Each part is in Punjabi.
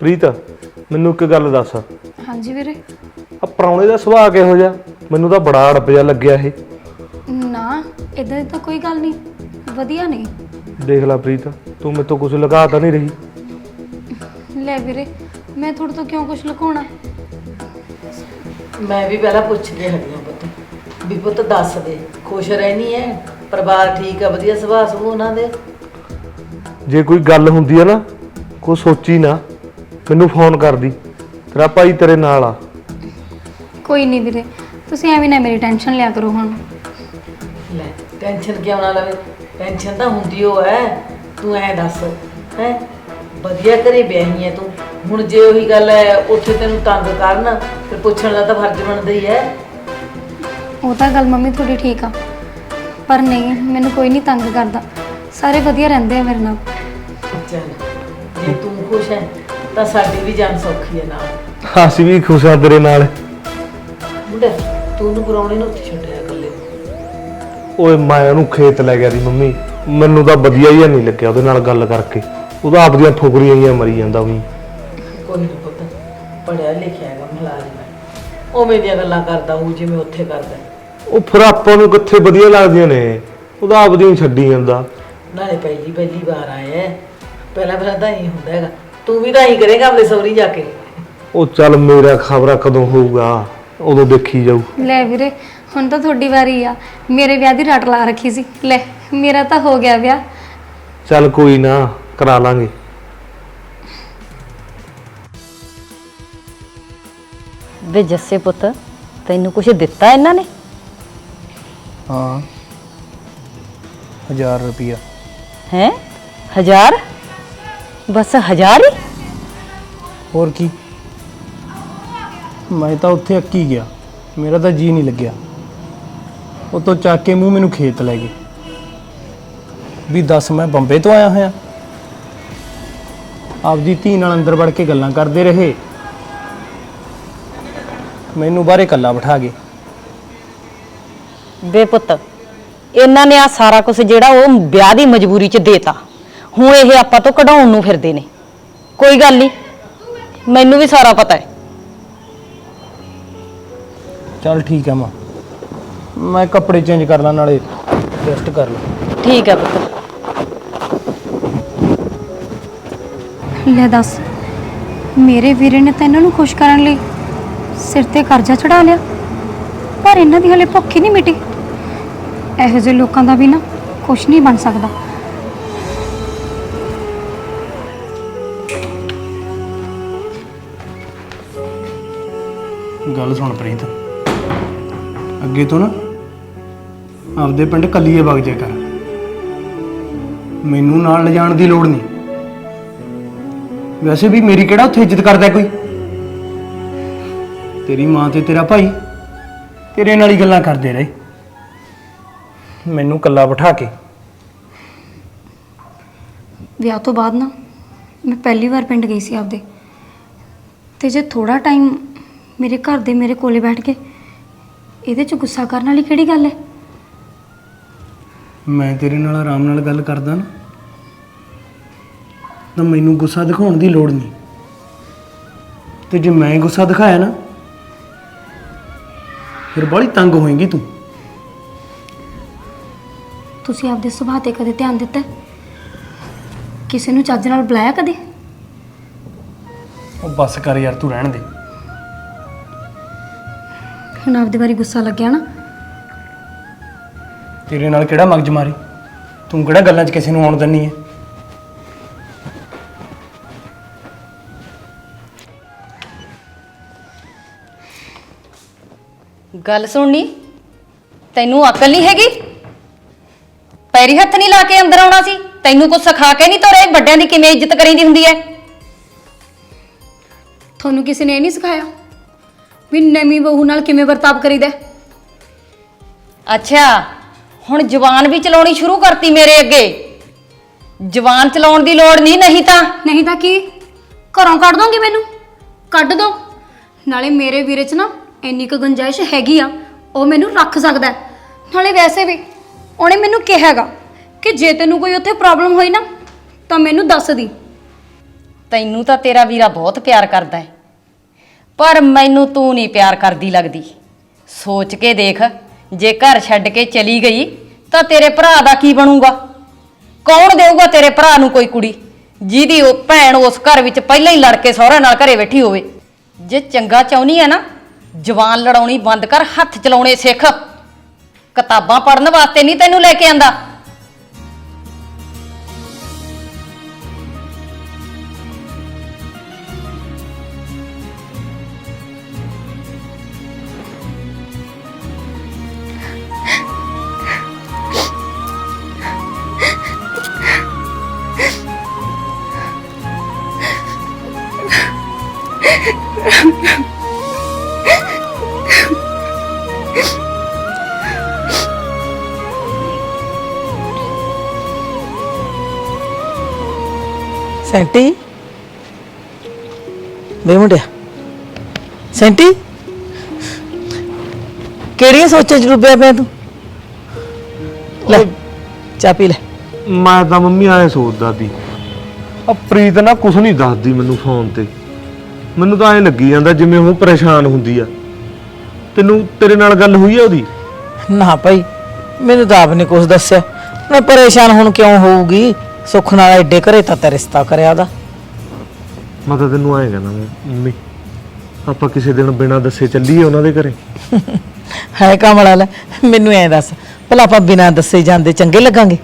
ਪ੍ਰੀਤ ਮੈਨੂੰ ਇੱਕ ਗੱਲ ਦੱਸ। ਆ ਹਾਂਜੀ ਵੀਰੇ। ਪ੍ਰਾਹੁਣੇ ਦਾ ਸੁਭਾਅ ਕਿਹੋ ਜਿਹਾ? ਮੈਨੂੰ ਤਾਂ ਬੜਾ ਅੜਬ ਜਿਹਾ ਲੱਗਿਆ ਇਹ। ਨਾ ਇਦਾਂ ਦੀ ਤਾਂ ਕੋਈ ਗੱਲ ਨਹੀਂ। ਵਧੀਆ ਨਹੀਂ ਦੇਖ ਲੈ ਪ੍ਰੀਤ ਤੂੰ ਮੇਰੇ ਤੋਂ ਕੁਝ ਲਗਾ ਤਾਂ ਨਹੀਂ ਰਹੀ। ਲੈ ਵੀਰੇ ਮੈਂ ਤੁਹਾਡੇ ਤੋਂ ਕਿਉਂ ਕੁਝ ਲੁਕਾਉਣਾ? ਮੈਂ ਵੀ ਪਹਿਲਾਂ ਪੁੱਛ ਕੇ ਹਟੀ ਹਾਂ ਪੁੱਤ। ਵੀ ਪੁੱਤ ਦੱਸ ਦੇ ਖੁਸ਼ ਰਹਿਣੀ ਹੈ ਪਰਿਵਾਰ ਠੀਕ ਆ ਵਧੀਆ ਸੁਭਾਅ ਸੁਭਾਅ ਉਹਨਾਂ ਦੇ? ਜੇ ਕੋਈ ਗੱਲ ਹੁੰਦੀ ਹੈ ਨਾ ਕੋਈ ਸੋਚੀ ਨਾ। ਮੈਨੂੰ ਫੋਨ ਕਰਦੀ। ਤੇਰਾ ਭਾਈ ਤੇਰੇ ਨਾਲ ਆ। ਕੋਈ ਨਹੀਂ ਵੀਰੇ ਤੁਸੀਂ ਐਵੇਂ ਨਾ ਮੇਰੀ ਟੈਨਸ਼ਨ ਲਿਆ ਕਰੋ ਹੁਣ। ਲੈ ਟੈਨਸ਼ਨ ਕਿਉਂ ਨਾ ਲਵੇ? ਟੈਨਸ਼ਨ ਤਾਂ ਹੁੰਦੀ ਓ ਐ। ਤੂੰ ਐ ਦੱਸ ਹੈ? ਵਧੀਆ ਘਰੇ ਵਿਆਹੀ ਐ ਤੂੰ। ਹੁਣ ਜੇ ਉਹੀ ਗੱਲ ਐ ਉੱਥੇ ਤੈਨੂੰ ਤੰਗ ਕਰਨ ਫਿਰ ਪੁੱਛਣ ਦਾ ਤਾਂ ਫਰਜ਼ ਬਣਦਾ ਹੀ ਐ। ਉਹ ਤਾਂ ਗੱਲ ਮੰਮੀ ਤੁਹਾਡੀ ਠੀਕ ਆ। ਪਰ ਨਹੀਂ ਮੈਨੂੰ ਕੋਈ ਨਹੀਂ ਤੰਗ ਕਰਦਾ। ਸਾਰੇ ਵਧੀਆ ਰਹਿੰਦੇ ਆ ਮੇਰੇ ਨਾਲ। ਚੱਲ ਜੇ ਤੂੰ ਖੁਸ਼ ਐ ਤਾਂ ਸਾਡੀ ਵੀ ਜਾਨ ਸੌਖੀ ਐ ਨਾਲ। ਅਸੀਂ ਵੀ ਖੁਸ਼ ਆ ਤੇਰੇ ਨਾਲ। ਮੁੰਡਾ ਤੂੰ ਉਹਨੂੰ ਪਰੌਣੇ ਨੂੰ ਉੱਥੇ ਛੱਡਿਆ ਇਕੱਲੇ। ਓਏ ਮੈਂ ਉਹਨੂੰ ਖੇਤ ਲੈ ਗਿਆ ਦੀ ਮੰਮੀ। ਮੈਨੂੰ ਤਾਂ ਵਧੀਆ ਹੀ ਨਹੀਂ ਲੱਗਿਆ ਉਹਦੇ ਨਾਲ ਗੱਲ ਕਰਕੇ। ਉਹਦਾ ਆਪਦੀਆਂ ਠੋਕਰੀਆਂ ਹੀ ਮਰੀ ਜਾਂਦਾ ਉਹੀ। ਕੋਈ ਨਹੀਂ ਪੁੱਤ ਪੜਿਆ ਲਿਖਿਆ ਹੈਗਾ ਮੁਲਾਜ਼ਮ ਹੈ। ਉਵੇਂ ਦੀਆਂ ਗੱਲਾਂ ਕਰਦਾ ਹੂੰ ਜਿਵੇਂ ਉੱਥੇ ਕਰਦਾ। ਉਹ ਫਿਰ ਆਪਾਂ ਨੂੰ ਕਿੱਥੇ ਵਧੀਆ ਲੱਗਦੀਆਂ ਨੇ? ਉਹਦਾ ਆਪਦੀਆਂ ਹੀ ਛੱਡੀ ਜਾਂਦਾ। ਨਾਲੇ ਪਹਿਲੀ ਪਹਿਲੀ ਵਾਰ ਆਇਆ ਹੈ। ਪਹਿਲਾਂ ਪਹਿਲਾਂ ਤਾਂ ਹੀ ਹੁੰਦਾ ਹੈਗਾ ਤੂੰ ਵੀ ਤਾਂ ਹੀ ਕਰੇਗਾ ਆਪਣੇ ਸਹੁਰੀ ਜਾ ਕੇ। ਉਹ ਚੱਲ ਮੇਰਾ ਖਬਰਾਂ ਕਦੋਂ ਹੋਊਗਾ? ਉਦੋਂ ਦੇਖੀ ਜਾਊ। ਲੈ ਵੀਰੇ ਹੁਣ ਤਾਂ ਤੁਹਾਡੀ ਵਾਰੀ ਆ। ਮੇਰੇ ਵਿਆਹ ਦੀ ਰਟ ਲਾ ਰੱਖੀ ਸੀ। ਲੈ ਮੇਰਾ ਤਾਂ ਹੋ ਗਿਆ ਵਿਆਹ। ਚੱਲ ਕੋਈ ਨਾ ਕਰਾ ਲਾਂਗੇ। ਵੇ ਜੱਸੇ ਪੁੱਤ ਤੈਨੂੰ ਕੁਝ ਦਿੱਤਾ ਇਹਨਾਂ ਨੇ? ਹਾਂ। 1000 ਰੁਪਿਆ ਹੈ? ਹਜ਼ਾਰ? ਬਸ ਹਜ਼ਾਰ ਹੀ? ਹੋਰ ਕੀ? ਮੈਂ ਤਾਂ ਉੱਥੇ ਅੱਕੀ ਗਿਆ। ਮੇਰਾ ਤਾਂ ਜੀ ਨਹੀਂ ਲੱਗਿਆ। ਉਹ ਤੋਂ ਚੱਕ ਕੇ ਮੂੰਹ ਮੈਨੂੰ ਖੇਤ ਲੈ ਗਏ। ਵੀ ਦੱਸ, ਮੈਂ ਬੰਬੇ ਤੋਂ ਆਇਆ ਹੋਇਆ। ਆਪਦੀ ਧੀ ਨਾਲ ਅੰਦਰ ਵੜ ਕੇ ਗੱਲਾਂ ਕਰਦੇ ਰਹੇ। ਮੈਨੂੰ ਬਾਹਰੇ ਕੱਲਾ ਬਿਠਾ ਗਏ। ਵੇ ਪੁੱਤ, ਇਹਨਾਂ ਨੇ ਆ ਸਾਰਾ ਕੁਝ ਜਿਹੜਾ ਉਹ ਵਿਆਹ ਦੀ ਮਜਬੂਰੀ 'ਚ ਦੇਤਾ। ਹੁਣ ਇਹ ਆਪਾਂ ਤੋਂ ਕਢਾਉਣ ਨੂੰ ਫਿਰਦੇ ਨੇ। ਕੋਈ ਗੱਲ ਨਹੀਂ ਮੈਨੂੰ ਵੀ ਸਾਰਾ ਪਤਾ ਹੈ। ਚੱਲ ਠੀਕ ਹੈ ਮਾਂ। ਮੈਂ ਕੱਪੜੇ ਚੇਂਜ ਕਰ ਲਾਂ ਨਾਲੇ ਰੈਸਟ ਕਰ ਲਾਂ। ਠੀਕ ਹੈ ਪੁੱਤ। ਲੈ ਦੱਸ ਮੇਰੇ ਵੀਰੇ ਨੇ ਤਾਂ ਇਹਨਾਂ ਨੂੰ ਖੁਸ਼ ਕਰਨ ਲਈ ਸਿਰ ਤੇ ਕਰਜ਼ਾ ਚੜਾ ਲਿਆ ਪਰ ਇਹਨਾਂ ਦੀ ਹਲੇ ਭੁੱਖ ਹੀ ਨਹੀਂ ਮਿਟੀ। ਇਹੋ ਜਿਹੇ ਲੋਕਾਂ ਦਾ ਵੀ ਨਾ ਕੁਝ ਨਹੀਂ ਬਣ ਸਕਦਾ। ਗੱਲ ਸੁਣ ਪ੍ਰੀਤ। ਅੱਗੇ ਤੋਂ ਨਾ ਆਪਦੇ ਪਿੰਡ ਕੱਲੀਏ ਵਗ ਜਾ ਕਰ। ਮੈਨੂੰ ਨਾਲ ਲਿਜਾਣ ਦੀ ਲੋੜ ਨਹੀਂ। ਵੈਸੇ ਵੀ ਮੇਰੀ ਕਿਹੜਾ ਉੱਥੇ ਇੱਜ਼ਤ ਕਰਦਾ ਕੋਈ? ਤੇਰੀ ਮਾਂ ਤੇ ਤੇਰਾ ਭਾਈ ਤੇਰੇ ਨਾਲ ਹੀ ਗੱਲਾਂ ਕਰਦੇ ਰਹੇ। ਮੈਨੂੰ ਕੱਲਾ ਬਿਠਾ ਕੇ। ਵਿਆਹ ਤੋਂ ਬਾਅਦ ਨਾ ਮੈਂ ਪਹਿਲੀ ਵਾਰ ਪਿੰਡ ਗਈ ਸੀ ਆਪਦੇ। ਤੇ ਜੇ ਥੋੜਾ ਟਾਈਮ ਮੇਰੇ ਘਰ ਦੇ ਮੇਰੇ ਕੋਲੇ ਬੈਠ ਕੇ। ਇਹਦੇ ਚ ਗੁੱਸਾ ਕਰਨ ਵਾਲੀ ਕਿਹੜੀ ਗੱਲ ਹੈ? ਮੈਂ ਤੇਰੇ ਨਾਲ ਆਰਾਮ ਨਾਲ ਗੱਲ ਕਰਦਾ ਨਾ ਤਾਂ ਮੈਨੂੰ ਗੁੱਸਾ ਦਿਖਾਉਣ ਦੀ ਲੋੜ ਨਹੀਂ। ਤੇ ਜੇ ਮੈਂ ਗੁੱਸਾ ਦਿਖਾਇਆ ਨਾ ਫਿਰ ਬੜੀ ਤੰਗ ਹੋਏਂਗੀ ਤੂੰ। ਤੁਸੀਂ ਆਪਦੇ ਸੁਭਾਅ ਤੇ ਕਦੇ ਧਿਆਨ ਦਿੱਤਾ? ਹੈ? ਕਿਸੇ ਨੂੰ ਚੱਜ ਨਾਲ ਬੁਲਾਇਆ ਕਦੇ? ਉਹ ਬੱਸ ਕਰ ਯਾਰ ਤੂੰ ਰਹਿਣ ਦੇ। ਹੁਣ ਆਪਦੇ ਵਾਰੀ ਗੁੱਸਾ ਲੱਗਿਆ ਨਾ। ਤੇਰੇ ਨਾਲ ਕਿਹੜਾ ਮਗਜ ਮਾਰੀ? ਤੂੰ ਕਿਹੜਾ ਗੱਲਾਂ 'ਚ ਕਿਸੇ ਨੂੰ ਆਉਣ ਦਿੰਨੀ ਹੈ ਗੱਲ ਸੁਣਨੀ? ਤੈਨੂੰ ਅਕਲ ਨਹੀਂ ਹੈਗੀ? ਪੈਰੀ ਹੱਥ ਨਹੀਂ ਲਾ ਕੇ ਅੰਦਰ ਆਉਣਾ ਸੀ। ਤੈਨੂੰ ਕੁਝ ਸਿਖਾ ਕੇ ਨਹੀਂ ਤੋਰੇ? ਵੱਡਿਆਂ ਦੀ ਕਿਵੇਂ ਇੱਜ਼ਤ ਕਰੀਦੀ ਹੁੰਦੀ ਹੈ ਤੁਹਾਨੂੰ ਕਿਸੇ ਨੇ ਇਹ ਨਹੀਂ ਸਿਖਾਇਆ? ਵੀ ਨਵੀਂ ਬਹੂ ਨਾਲ ਕਿਵੇਂ ਵਰਤਾਵ ਕਰੀਦਾ ਹੈ? ਅੱਛਾ ਹੁਣ ਜ਼ੁਬਾਨ ਵੀ ਚਲਾਉਣੀ ਸ਼ੁਰੂ ਕਰਤੀ ਮੇਰੇ ਅੱਗੇ। ਜ਼ੁਬਾਨ ਚਲਾਉਣ ਦੀ ਲੋੜ ਨਹੀਂ ਨਹੀਂ ਤਾਂ। ਨਹੀਂ ਤਾਂ ਕੀ? ਘਰੋਂ ਕੱਢ ਦੋਗੇ ਮੈਨੂੰ? ਕੱਢ ਦੋ। ਨਾਲੇ ਮੇਰੇ ਵੀਰੇ 'ਚ ਨਾ ਇੰਨੀ ਕੁ ਗੁੰਜਾਇਸ਼ ਹੈਗੀ ਆ ਉਹ ਮੈਨੂੰ ਰੱਖ ਸਕਦਾ ਹੈ। ਨਾਲੇ ਵੈਸੇ ਵੀ ਉਹਨੇ ਮੈਨੂੰ ਕਿਹਾਗਾ ਕਿ ਜੇ ਤੈਨੂੰ ਕੋਈ ਉੱਥੇ ਪ੍ਰੋਬਲਮ ਹੋਈ ਨਾ ਤਾਂ ਮੈਨੂੰ ਦੱਸ ਦੀ। ਤੈਨੂੰ ਤਾਂ ਤੇਰਾ ਵੀਰਾ ਬਹੁਤ ਪਿਆਰ ਕਰਦਾ ਹੈ। ਪਰ ਮੈਨੂੰ ਤੂੰ ਨਹੀਂ ਪਿਆਰ ਕਰਦੀ ਲੱਗਦੀ। ਸੋਚ ਕੇ ਦੇਖ, ਜੇ ਘਰ ਛੱਡ ਕੇ ਚਲੀ ਗਈ, ਤਾਂ ਤੇਰੇ ਭਰਾ ਦਾ ਕੀ ਬਣੂਗਾ? ਕੌਣ ਦੇਊਗਾ ਤੇਰੇ ਭਰਾ ਨੂੰ ਕੋਈ ਕੁੜੀ, ਜਿਹਦੀ ਉਹ ਭੈਣ ਉਸ ਘਰ ਵਿੱਚ ਪਹਿਲਾਂ ਹੀ ਲੜ ਕੇ ਸਹੁਰੇ ਨਾਲ ਘਰੇ ਬੈਠੀ ਹੋਵੇ? ਜੇ ਚੰਗਾ ਚਾਹੁੰਦੀ ਹੈ ਨਾ, ਜਵਾਨ ਲੜਾਉਣੀ ਬੰਦ ਕਰ, ਹੱਥ ਚਲਾਉਣੇ ਸਿੱਖ। ਕਿਤਾਬਾਂ ਪੜ੍ਹਨ ਵਾਸਤੇ ਨਹੀਂ ਤੈਨੂੰ ਲੈ ਕੇ ਆਂਦਾ। ਸੈਂਟੀ? ਵੇ ਮੁੰਡਿਆ। ਸੈਂਟੀ? ਕਿਹੜੀਆਂ ਸੋਚਾਂ ਚ ਡੁੱਬਿਆ ਪਿਆ ਤੂੰ? ਲੈ ਚਾਹ ਪੀ ਲੈ। ਮੈਂ ਤਾਂ ਮੰਮੀ ਆਏ ਸੋਚਦਾ ਸੀ। ਆ ਪ੍ਰੀਤ ਨਾ ਕੁਝ ਨਹੀਂ ਦੱਸਦੀ ਮੈਨੂੰ ਫੋਨ ਤੇ। ਮੈਨੂੰ ਤਾਂ ਐਂ ਲੱਗੀ ਜਾਂਦਾ ਜਿਵੇਂ ਉਹ ਪਰੇਸ਼ਾਨ ਹੁੰਦੀ ਆ। ਤੈਨੂੰ ਤੇਰੇ ਨਾਲ ਗੱਲ ਹੋਈ ਆ ਉਹਦੀ? ਨਾ ਭਾਈ ਮੈਨੂੰ ਤਾਂ ਆਪ ਨੇ ਕੁਝ ਦੱਸਿਆ। ਮੈਂ ਪਰੇਸ਼ਾਨ ਹੁਣ ਕਿਉਂ ਹੋਊਗੀ? ਸੁੱਖ ਨਾਲ ਐਡੇ ਘਰੇ ਤਾਂ ਤੇ ਰਿਸ਼ਤਾ ਕਰਿਆ ਉਹਦਾ। ਮੈਂ ਤਾਂ ਤੈਨੂੰ ਐਂ ਕਹਿੰਦਾ ਮੈਂ, ਮੰਮੀ ਆਪਾਂ ਕਿਸੇ ਦਿਨ ਬਿਨਾਂ ਦੱਸੇ ਚੱਲੀਏ ਉਹਨਾਂ ਦੇ ਘਰੇ। ਹੈ ਕਮਲਾ ਲੈ ਮੈਨੂੰ ਐ ਦੱਸ ਭਲਾ ਆਪਾਂ ਬਿਨਾਂ ਦੱਸੇ ਜਾਂਦੇ ਚੰਗੇ ਲੱਗਾਂਗੇ?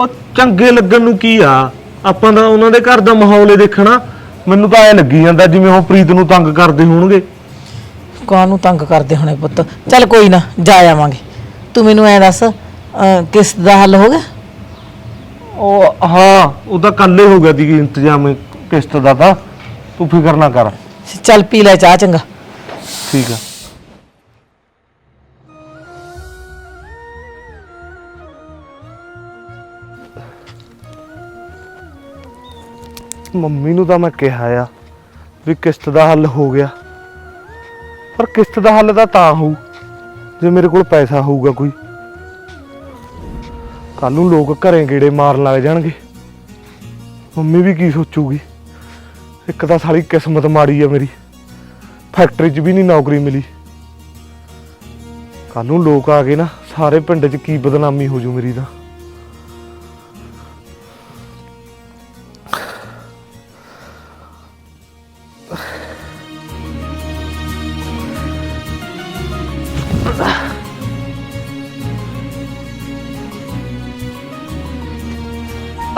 ਉਹ ਚੰਗੇ ਲੱਗਣ ਨੂੰ ਕੀ ਆ? ਆਪਾਂ ਤਾਂ ਉਹਨਾਂ ਦੇ ਘਰ ਦਾ ਮਾਹੌਲ ਹੀ ਦੇਖਣਾ ਮੈਨੂੰ ਤਾਂ ਐ ਲੱਗੀ ਜਾਂਦਾ ਜਿਵੇਂ ਉਹ ਪ੍ਰੀਤ ਨੂੰ ਤੰਗ ਕਰਦੇ ਹੋਣਗੇ। ਕਾਹਨੂੰ ਤੰਗ ਕਰਦੇ ਹੋਣੇ ਪੁੱਤ? ਚੱਲ ਕੋਈ ਨਾ ਜਾ ਆਵਾਂਗੇ। ਤੂੰ ਮੈਨੂੰ ਐ ਦੱਸ ਅਹ, ਕਿਸ ਦਾ ਹੱਲ ਹੋ ਗਿਆ? ਉਹ ਹਾਂ ਉਹ ਤਾਂ ਕੱਲ ਹੀ ਗਿਆ ਦੀ ਇੰਤਜ਼ਾਮ ਕਿਸ਼ਤ ਦਾ ਤਾਂ। ਤੂੰ ਫਿਕਰ ਨਾ ਕਰ। ਚੱਲ ਪੀ ਲੈ ਚਾਹ ਚੰਗਾ। ਠੀਕ ਆ। ਮੰਮੀ ਨੂੰ ਤਾਂ ਮੈਂ ਕਿਹਾ ਆ ਵੀ ਕਿਸ਼ਤ ਦਾ ਹੱਲ ਹੋ ਗਿਆ। ਪਰ ਕਿਸ਼ਤ ਦਾ ਹੱਲ ਤਾਂ ਤਾਂ ਹੋਊ, ਜੇ ਮੇਰੇ ਕੋਲ ਪੈਸਾ ਹੋਊਗਾ ਕੋਈ। ਕੱਲ ਨੂੰ ਲੋਕ ਘਰੇ ਗੇੜੇ ਮਾਰਨ ਲੱਗ ਜਾਣਗੇ। ਮੰਮੀ ਵੀ ਕੀ ਸੋਚੂਗੀ? ਇੱਕ ਤਾਂ ਸਾਰੀ ਕਿਸਮਤ ਮਾੜੀ ਆ ਮੇਰੀ। ਫੈਕਟਰੀ 'ਚ ਵੀ ਨਹੀਂ ਨੌਕਰੀ ਮਿਲੀ। ਕੱਲ ਨੂੰ ਲੋਕ ਆ ਗਏ ਨਾ, ਸਾਰੇ ਪਿੰਡ 'ਚ ਕੀ ਬਦਨਾਮੀ ਹੋ ਜੂ ਮੇਰੀ ਤਾਂ।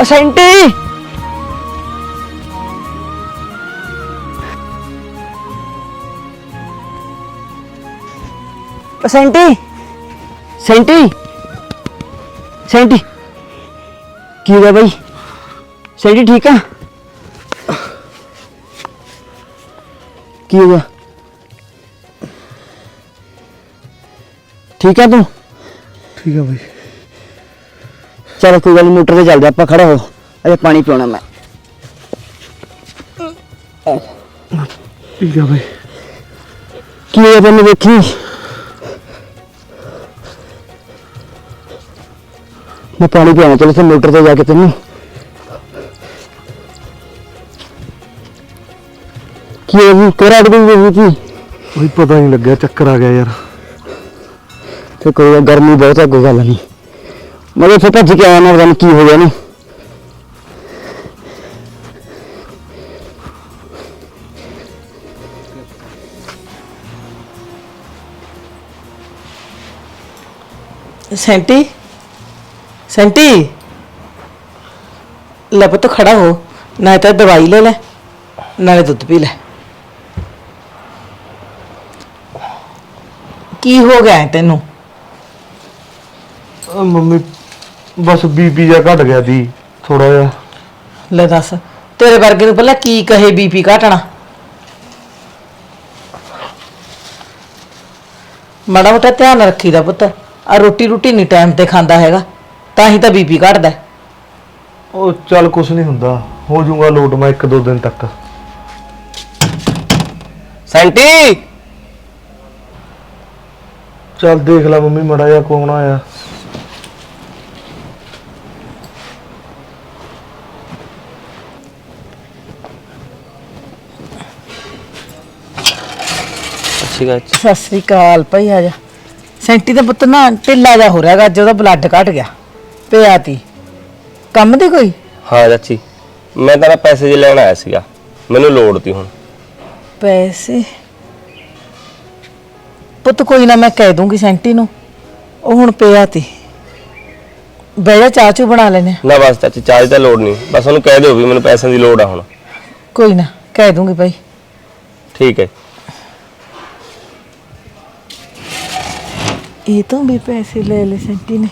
ਅਸੈਂਟੀ ਸੈਂਟੀ ਸੈਂਟੀ ਸੈਂਟੀ। ਕੀ ਹੋਇਆ ਬਾਈ? ਸੈਂਟੀ ਠੀਕ ਆ? ਕੀ ਹੋਇਆ ਠੀਕ ਆ ਤੂੰ? ਠੀਕ ਆ ਬਾਈ। ਚਲ ਕੋਈ ਗੱਲ ਨੀ, ਮੋਟਰ ਤੇ ਚੱਲਦੇ ਆਪਾਂ ਖੜਾ ਹੋ। ਅਜੇ ਪਾਣੀ ਪੀਣਾ ਮੈਂ। ਠੀਕ ਆ ਬਈ। ਕੀ ਹੋਇਆ ਤੈਨੂੰ ਵੇਖੀ? ਮੈਂ ਪਾਣੀ ਪੀਣਾ ਚਲ ਤੇ ਮੋਟਰ ਤੇ ਜਾ ਕੇ ਤੈਨੂੰ। ਕੀ ਹੋਇਆ ਜੀ? ਤੇਰਾ ਅੜ ਗਈ ਕੀ ਬਈ ਪਤਾ ਨਹੀਂ ਲੱਗਿਆ ਚੱਕਰ ਆ ਗਿਆ ਯਾਰ। ਤੇ ਕੋਈ ਗੱਲ- ਗਰਮੀ ਬਹੁਤ ਹੈ ਕੋਈ ਗੱਲ ਨਹੀਂ ਮਗਰ ਫਿਰ ਭੱਜ ਕੇ ਆਇਆ ਨਾ ਪਤਾ ਨੀ ਕੀ ਹੋ ਗਿਆ ਨਾ। ਸੈਂਟੀ ਸੈਂਟੀ। ਲੈ ਪੁੱਤ ਖੜਾ ਹੋ ਨਾ ਤਾਂ ਦਵਾਈ ਲੈ ਲੈ ਨਾਲੇ ਦੁੱਧ ਪੀ ਲੈ। ਕੀ ਹੋ ਗਿਆ ਹੈ ਤੈਨੂੰ ਮੰਮੀ ਬਸ ਬੀਪੀ ਜਿਹਾ ਘਟ ਗਿਆ ਦੀ ਥੋੜਾ ਜਿਹਾ। ਲੈ ਦੱਸ ਤੇਰੇ ਵਰਗੇ ਨੂੰ ਪਹਿਲਾਂ ਕੀ ਕਹੇ ਬੀਪੀ ਘਟਣਾ? ਮਾੜਾ ਮੋਟਾ ਧਿਆਨ ਰੱਖੀਦਾ ਪੁੱਤ ਆ ਰੋਟੀ ਰੋਟੀ ਨਹੀਂ ਟਾਈਮ ਤੇ ਖਾਂਦਾ ਹੈਗਾ ਤਾਂ ਹੀ ਤਾਂ ਬੀਪੀ ਘਟਦਾ। ਹੈ। ਉਹ ਚੱਲ ਕੁਛ ਨਹੀਂ ਹੁੰਦਾ ਹੋ ਜਾਊਗਾ ਲੋਟ ਮੈਂ ਇੱਕ ਦੋ ਦਿਨ ਤੱਕ। ਸੈਂਟੀ! ਚੱਲ ਦੇਖ ਲੈ ਮੰਮੀ ਮੜਾ ਜਿਹਾ ਕੌਣ ਆਇਆ ਸ਼੍ਰੀ ਅਕਾਲ ਜੀ। ਸਤਿ ਸ੍ਰੀ ਅਕਾਲ ਭਾਈ ਆ ਜਾ। ਸੈਂਟੀ ਦਾ ਪੁੱਤ ਨਾ ਢਿੱਲਾ ਜਾ ਹੋ ਰਿਹਾਗਾ ਅੱਜ ਉਹਦਾ ਬਲੱਡ ਘਟ ਗਿਆ ਪਿਆ ਤੀ। ਕੰਮ ਦੀ ਕੋਈ? ਹਾਂ ਚਾਚੀ ਮੈਂ ਤਾਂ ਨਾ ਪੈਸੇ ਜੇ ਲੈਣ ਆਇਆ ਸੀਗਾ ਮੈਨੂੰ ਲੋੜ ਤੀ ਹੁਣ। ਪੈਸੇ? ਪੁੱਤ ਕੋਈ ਨਾ ਮੈਂ ਕਹਿ ਦੂੰਗੀ ਸੈਂਟੀ ਨੂੰ ਉਹ ਹੁਣ ਪਿਆ ਤੀ। ਬਹਿ ਜਾ ਚਾਹ ਚੂ ਬਣਾ ਲੈਨੇ ਆਂ। ਨਾ ਬਸ ਚਾਚੀ ਚਾਹ ਦੀ ਤਾਂ ਲੋੜ ਨਹੀਂ ਬਸ ਉਹਨੂੰ ਕਹਿ ਦਿਓ ਵੀ ਮੈਨੂੰ ਪੈਸਿਆਂ ਦੀ ਲੋੜ ਆ ਹੁਣ। ਕੋਈ ਨਾ ਕਹਿ ਦੂੰਗੀ ਭਾਈ। ਠੀਕ ਹੈ। ਇਹ ਤੋਂ ਵੀ ਪੈਸੇ ਲੈ ਲਏ ਸੈਂਟੀ ਨੇ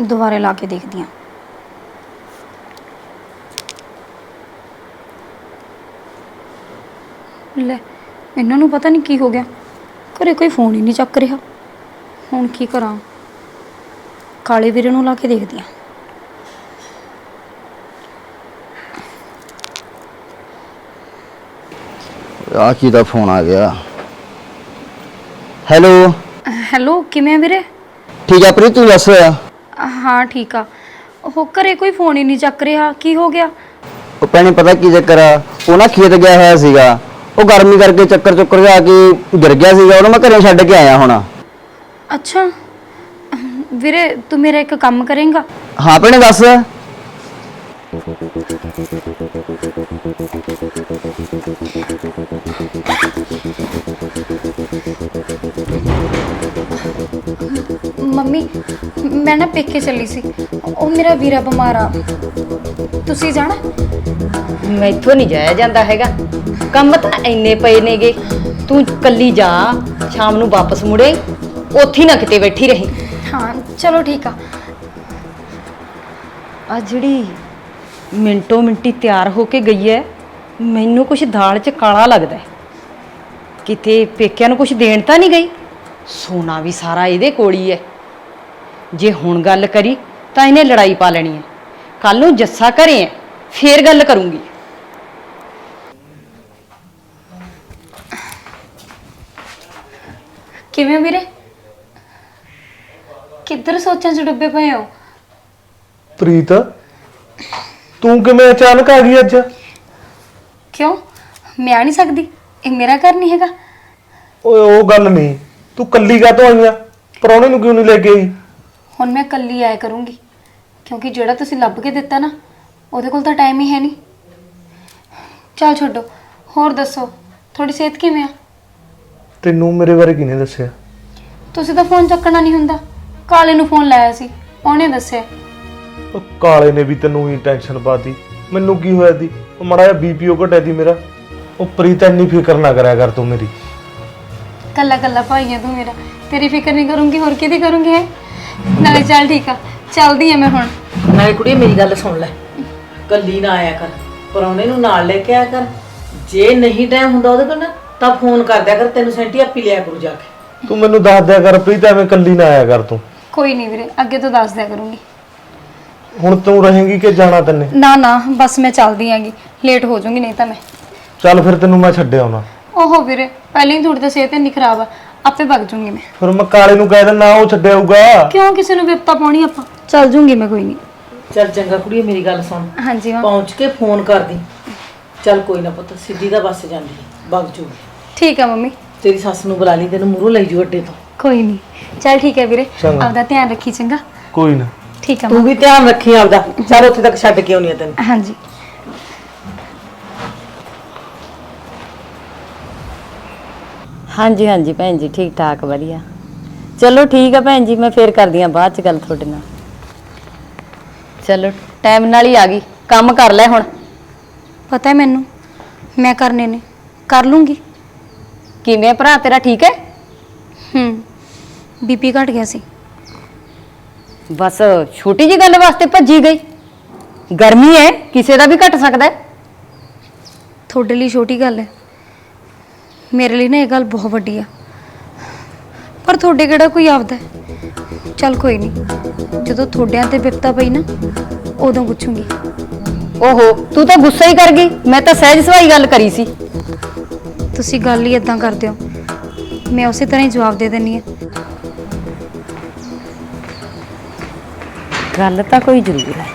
ਦੁਬਾਰੇ ਲਾ ਕੇ ਦੇਖਦੀ ਹਾਂ ਲੈ, ਇਹਨਾਂ ਨੂੰ ਪਤਾ ਨਹੀਂ ਕੀ ਹੋ ਗਿਆ। ਘਰੇ ਕੋਈ ਫੋਨ ਹੀ ਨਹੀਂ ਚੱਕ ਰਿਹਾ। ਹੁਣ ਕੀ ਕਰਾਂ? ਕਾਲੇ ਵੀਰੇ ਨੂੰ ਲਾ ਕੇ ਦੇਖਦੀ ਆ। ਕੀ ਦਾ ਫੋਨ ਆ ਗਿਆ? ਹੈਲੋ? ਹੈਲੋ ਕਿਵੇਂ ਆ ਵੀਰੇ? ਠੀਕ ਆ ਪ੍ਰੀਤ ਤੂੰ ਦੱਸ। ਹਾਂ ਠੀਕ ਆ। ਉਹ ਘਰੇ ਕੋਈ ਫੋਨ ਹੀ ਨਹੀਂ ਚੱਕ ਰਿਹਾ। ਕੀ ਹੋ ਗਿਆ? ਉਹ ਭੈਣੇ ਪਤਾ ਕੀ ਚੱਕਰ ਆ? ਉਹ ਨਾ ਖੇਤ ਗਿਆ ਹੋਇਆ ਸੀਗਾ। ਉਹ ਗਰਮੀ ਕਰਕੇ ਚੱਕਰ ਚੁੱਕਰ ਜਾ ਕੇ ਗਿਰ ਗਿਆ ਸੀਗਾ ਉਹਨੂੰ ਮੈਂ ਘਰੇ ਛੱਡ ਕੇ ਆਇਆ ਹੁਣ। ਅੱਛਾ। ਵੀਰੇ ਤੂੰ ਮੇਰਾ ਇੱਕ ਕੰਮ ਕਰੇਂਗਾ? ਹਾਂ ਭੈਣੇ ਦੱਸ। ਮੰਮੀ ਮੈਂ ਨਾ ਪੇਕੇ ਚੱਲੀ ਸੀ। ਉਹ ਮੇਰਾ ਵੀਰਾ ਬਿਮਾਰ ਆ। ਤੁਸੀਂ ਜਾਣਾ? ਮੈਥੋਂ ਨਹੀਂ ਜਾਇਆ ਜਾਂਦਾ ਹੈਗਾ। ਕੰਮ ਤਾਂ ਇੰਨੇ ਪਏ ਨੇਗੇ। ਤੂੰ ਕੱਲੀ ਜਾ ਸ਼ਾਮ ਨੂੰ ਵਾਪਸ ਮੁੜੇ। ਉੱਥੇ ਨਾ ਕਿਤੇ ਬੈਠੀ ਰਹੀ। ਹਾਂ ਚਲੋ ਠੀਕ ਆ। ਆ ਜਿਹੜੀ ਮਿੰਟੋ ਮਿੰਟੀ ਤਿਆਰ ਹੋ ਕੇ ਗਈ ਹੈ ਮੈਨੂੰ ਕੁਛ ਦਾਲ 'ਚ ਕਾਲਾ ਲੱਗਦਾ ਹੈ ਕਿਤੇ ਪੇਕਿਆਂ ਨੂੰ ਕੁਛ ਦੇਣ ਤਾਂ ਨਹੀਂ ਗਈ? ਸੋਨਾ ਵੀ ਸਾਰਾ ਇਹਦੇ ਕੋਲ ਹੀ ਹੈ ਜੇ ਹੁਣ ਗੱਲ ਕਰੀ ਤਾਂ ਇਹਨੇ ਲੜਾਈ ਪਾ ਲੈਣੀ ਹੈ। ਕੱਲ ਨੂੰ ਜੱਸਾ ਘਰੇ ਹੈ ਫੇਰ ਗੱਲ ਕਰੂੰਗੀ। ਕਿਵੇਂ ਵੀਰੇ? ਕਿੱਧਰ ਸੋਚਾਂ 'ਚ ਡੁੱਬੇ ਪਏ ਹੋ? ਪ੍ਰੀਤ ਤੂੰ ਕਿਵੇਂ ਅਚਾਨਕ ਆ ਗਈ ਅੱਜ? ਕਿਉਂ? ਮੈਂ ਆ ਨਹੀਂ ਸਕਦੀ। ਇਹ ਮੇਰਾ ਘਰ ਨਹੀਂ ਹੈਗਾ। ਓਏ ਉਹ ਗੱਲ ਨਹੀਂ। ਤੂੰ ਕੱਲੀ ਕਾ ਤੋਂ ਆਈਆਂ ਪਰੌਣੇ ਨੂੰ ਕਿਉਂ ਨਹੀਂ ਲੈ ਕੇ ਆਈ? ਹੁਣ ਮੈਂ ਇਕੱਲੀ ਆਇਆ ਕਰੂੰਗੀ। ਕਿਉਂਕਿ ਜਿਹੜਾ ਤੁਸੀਂ ਲੱਭ ਕੇ ਦਿੱਤਾ ਨਾ ਉਹਦੇ ਕੋਲ ਤਾਂ ਟਾਈਮ ਹੀ ਹੈ ਨਹੀਂ। ਚਲ ਛੱਡੋ ਹੋਰ ਦੱਸੋ ਤੁਹਾਡੀ ਸਿਹਤ ਕਿਵੇਂ ਆ? ਤੈਨੂੰ ਮੇਰੇ ਬਾਰੇ ਕਿਹਨੇ ਦੱਸਿਆ? ਤੁਸੀਂ ਤਾਂ ਫੋਨ ਚੱਕਣਾ ਨਹੀਂ ਹੁੰਦਾ। ਕਾਲੇ ਨੂੰ ਫੋਨ ਲਾਇਆ ਸੀ ਉਹਨੇ ਦੱਸਿਆ। ਉਹ ਕਾਲੇ ਨੇ ਵੀ ਤੈਨੂੰ ਹੀ ਟੈਨਸ਼ਨ ਪਾਤੀ। ਮੈਨੂੰ ਕੀ ਹੋਇਆ ਦੀ ਉਹ ਮੜਾ ਜਿਹਾ ਬੀਪੀਓ ਘਟਿਆ ਦੀ ਮੇਰਾ। ਉਹ ਪ੍ਰੀਤ ਇੰਨੀ ਫਿਕਰ ਨਾ ਕਰਿਆ ਕਰ ਤੂੰ ਮੇਰੀ। ਕੱਲਾ ਕੱਲਾ ਭਾਈ ਆ ਤੂੰ ਮੇਰਾ। ਤੇਰੀ ਫਿਕਰ ਨਹੀਂ ਕਰੂੰਗੀ ਹੋਰ ਕਿਹਦੀ ਕਰੂੰਗੀ ਹੈ? ਨਾਲੇ ਚੱਲ ਠੀਕ ਆ ਚੱਲਦੀ ਆ ਮੈਂ ਹੁਣ। ਨਾਲੇ ਕੁੜੀ ਮੇਰੀ ਗੱਲ ਸੁਣ ਲੈ। ਕੱਲੀ ਨਾ ਆਇਆ ਕਰ ਪਰੌਣੇ ਨੂੰ ਨਾਲ ਲੈ ਕੇ ਆਇਆ ਕਰ। ਜੇ ਨਹੀਂ ਟਾਈਮ ਹੁੰਦਾ ਉਹਦੇ ਕੋਲ ਨਾ ਤਾਂ ਫੋਨ ਕਰ ਦਿਆ ਕਰ ਤੈਨੂੰ ਸੈਂਟੀ ਆਪੀ ਲਿਆ ਕਰੂ ਜਾ ਕੇ। ਤੂੰ ਮੈਨੂੰ ਦੱਸ ਦਿਆ ਕਰ ਪ੍ਰੀਤ ਐਵੇਂ ਕੱਲੀ ਨਾ ਆਇਆ ਕਰ ਤੂੰ। ਕੋਈ ਨਹੀਂ ਵੀਰੇ ਅੱਗੇ ਤੋਂ ਦੱਸ ਦਿਆ ਕਰੂੰਗੀ। ਹੁਣ ਤੂੰ ਰਹੇਂਗੀ ਕਿ ਜਾਣਾ ਤੈਨੇ? ਨਾ ਨਾ ਬਸ ਮੈਂ ਚੱਲਦੀ ਆਂਗੀ ਲੇਟ ਹੋ ਜਾਊਂਗੀ ਨਹੀਂ ਤਾਂ ਮੈਂ। ਚੱਲ ਫਿਰ ਤੈਨੂੰ ਮੈਂ ਛੱਡ ਆਉਣਾ। ਓਹੋ ਵੀਰੇ ਪਹਿਲਾਂ ਹੀ ਥੋੜੀ ਤਾਂ ਸਿਹਤ ਇੰਨੀ ਖਰਾਬ ਆ। ਆਪੇ ਵਗ ਜਾਊਂਗੀ ਮੈਂ। ਫਿਰ ਮੈਂ ਕਾਲੇ ਨੂੰ ਕਹਿ ਦਿੰਦਾ ਉਹ ਛੱਡਿਆਊਗਾ ਕਿਉਂ ਕਿਸੇ ਨੂੰ ਵਿਪਤਾ ਪਾਉਣੀ ਆਪਾਂ? ਚੱਲ ਜੂੰਗੀ ਮੈਂ ਕੋਈ ਨਹੀਂ। ਚੱਲ ਚੰਗਾ ਕੁੜੀ ਮੇਰੀ ਗੱਲ ਸੁਣ। ਹਾਂਜੀ ਮਾਂ। ਪਹੁੰਚ ਕੇ ਫੋਨ ਕਰਦੀ। ਚੱਲ ਕੋਈ ਨਾ ਪੁੱਤ ਸਿੱਧੀ ਦਾ ਬੱਸ ਜਾਂਦੀ ਹੈ ਵਗ ਜੂ। ਠੀਕ ਆ ਮੰਮੀ। ਤੇਰੀ ਸੱਸ ਨੂੰ ਬੁਲਾ ਲਈ ਤੈਨੂੰ ਮੂਹਰੋਂ ਲਈ ਜੂ ਅੱਡੇ ਤੋਂ। ਕੋਈ ਨਹੀਂ। ਚੱਲ ਠੀਕ ਹੈ ਵੀਰੇ ਚੰਗਾ। ਆਪਦਾ ਧਿਆਨ ਰੱਖੀ ਚੰਗਾ। ਕੋਈ ਨਾ। ਠੀਕ ਆ ਤੂੰ ਮਾਂ। ਵੀ ਧਿਆਨ ਰੱਖੀ ਆਪਦਾ। ਚੱਲ ਉੱਥੇ ਤੱਕ ਛੱਡ ਕੇ ਆਉਣੀ ਆ ਤੈਨੂੰ। ਹਾਂਜੀ। ਹਾਂਜੀ ਹਾਂਜੀ ਭੈਣ ਜੀ ਠੀਕ ਠਾਕ ਵਧੀਆ। ਚਲੋ ਠੀਕ ਆ ਭੈਣ ਜੀ ਮੈਂ ਫੇਰ ਕਰਦੀ ਆ ਬਾਅਦ ਚ ਗੱਲ ਤੁਹਾਡੇ ਨਾਲ। ਚਲੋ ਟਾਈਮ ਨਾਲ ਹੀ ਆ ਗਈ। ਕੰਮ ਕਰ ਲੈ ਹੁਣ। ਪਤਾ ਹੈ ਮੈਨੂੰ ਮੈਂ ਕਰਨੇ ਨੇ। ਕਰ ਲੂੰਗੀ। ਕਿਵੇਂ ਭਰਾ ਤੇਰਾ ਠੀਕ ਹੈ? ਹੂੰ ਬੀਪੀ ਘਟ ਗਿਆ ਸੀ। ਬਸ ਛੋਟੀ ਜੀ ਗੱਲ ਵਾਸਤੇ ਭੱਜੀ ਗਈ। ਗਰਮੀ ਹੈ ਕਿਸੇ ਦਾ ਵੀ ਘਟ ਸਕਦਾ ਹੈ। ਤੁਹਾਡੇ ਲਈ ਛੋਟੀ ਗੱਲ ਹੈ। ਮੇਰੇ ਲਈ ਨਾ ਇਹ ਗੱਲ ਬਹੁਤ ਵੱਡੀ ਆ। ਪਰ ਤੁਹਾਡੇ ਕਿਹੜਾ ਕੋਈ ਆਪਦਾ ਹੈ? ਚੱਲ ਕੋਈ ਨਹੀਂ। ਜਦੋਂ ਤੁਹਾਡਿਆਂ ਤੇ ਵਿਪਤਾ ਪਈ ਨਾ ਉਦੋਂ ਪੁੱਛੂੰਗੀ। ਓਹੋ ਤੂੰ ਤਾਂ ਗੁੱਸਾ ਹੀ ਕਰ ਗਈ। ਮੈਂ ਤਾਂ ਸਹਿਜ ਸਵਾਈ ਗੱਲ ਕਰੀ ਸੀ। ਤੁਸੀਂ ਗੱਲ ਹੀ ਇਦਾਂ ਕਰਦੇ ਹੋ। ਮੈਂ ਉਸੇ ਤਰ੍ਹਾਂ ਹੀ ਜਵਾਬ ਦੇ ਦਿੰਨੀ ਆ ਗੱਲ ਤਾਂ ਕੋਈ ਜ਼ਰੂਰ ਹੈ।